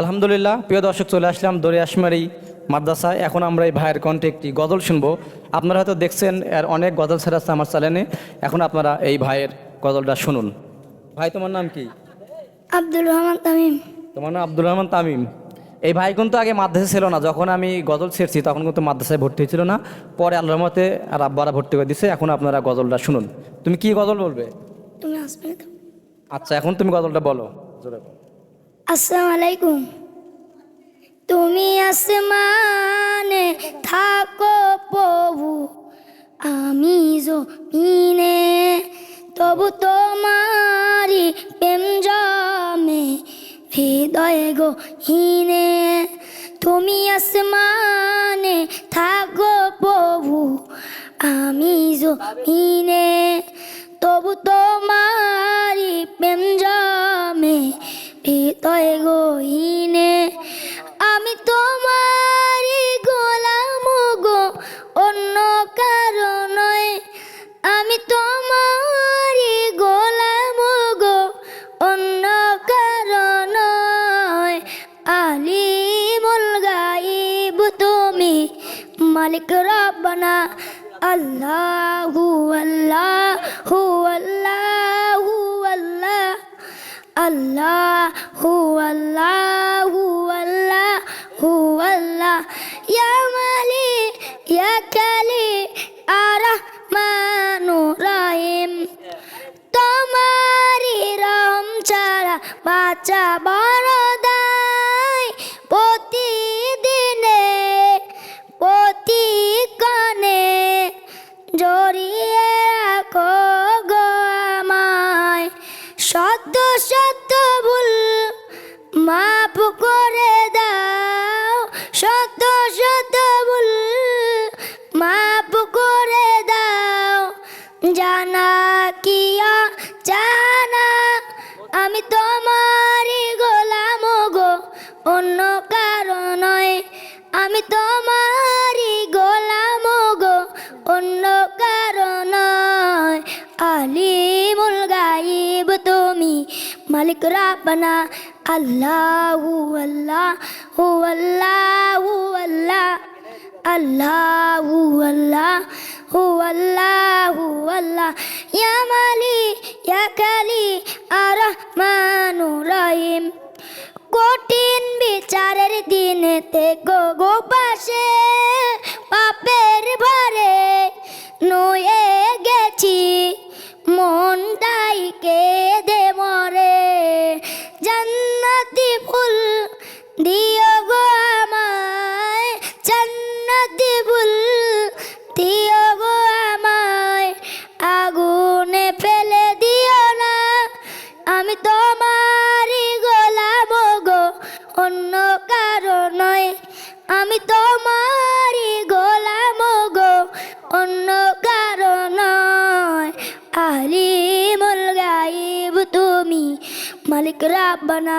আলহামদুলিল্লাহ প্রিয় দর্শক চলে আসলাম দরিয়াশমারি মাদ্রাসায়। এখন আমরা এই ভাইয়ের কণ্ঠে একটি গজল শুনব। আপনারা হয়তো দেখছেন এর অনেক গজল ছেড়াচ্ছে আমার চ্যানেলে এখন আপনারা এই ভাইয়ের গজলটা শুনুন। ভাই তোমার নাম কি? আব্দুর রহমান তামিম। তোমার নাম আব্দুর রহমান তামিম। এই ভাই কিন্তু আগে মাদ্রাসা ছিল না। যখন আমি গজল ছেড়ছি তখন কিন্তু মাদ্রাসায় ভর্তি হয়েছিল না। পরে আল্লাহর মতে আর আব্বারা ভর্তি করে দিছে। এখন আপনারা গজলটা শুনুন। তুমি কি গজল বলবে? তুমি আসবে আচ্ছা এখন তুমি গজলটা বলো জোরে বলো। আসসালামু আলাইকুম। তুমি আসমানে থাকো প্রভু, আমি জমিনে, তবু তোমারি প্রেম জমে, হৃদয় গো হিনে তুমি আসমানে থাকো প্রভু, আমি জমিনে, তবু তোমারি মালিক রব্বানা, আল্লাহু আল্লাহু আল্লাহু আল্লাহ, আল্লাহু আল্লাহু আল্লাহু আল্লাহ। ইয়া মালিক ইয়া কালি আর রহমানুর রহিম তোমারি রহম ছাড়া বাঁচা বড় জড়িয়ে রাখো গো আমায়। সত্য সত্য ভুল মাপ করে দাও। সত্য সত্য ভুল মাপ করে দাও। জানা কিয়া জানা আমি তোমারই গোলাম গো। অন্য কারণ আমি তোমারই মালিক রাব্বানা আল্লাহু আল্লাহ, হু আল্লাহু আল্লাহ। আল্লাহু আল্লাহ, হু আল্লাহু আল্লাহ। ইয়া মালি ইয়া কালি আর রহমানুর রহিম কঠিন বিচারের দিনেতে গো গো পাশে, পাপের ভরে। নয়ে গেছি ফুল দিও গো আমায়, জান্নাতি ফুল দিও গো আমায়। আগুনে ফেলে দিও না, আমি তোমারই গোলাম গো, অন্য কারণ আমি তোমারই গোলাম গো, অন্য কারণ আলিমুল গাইব তুমি, মালিক রাব্বানা।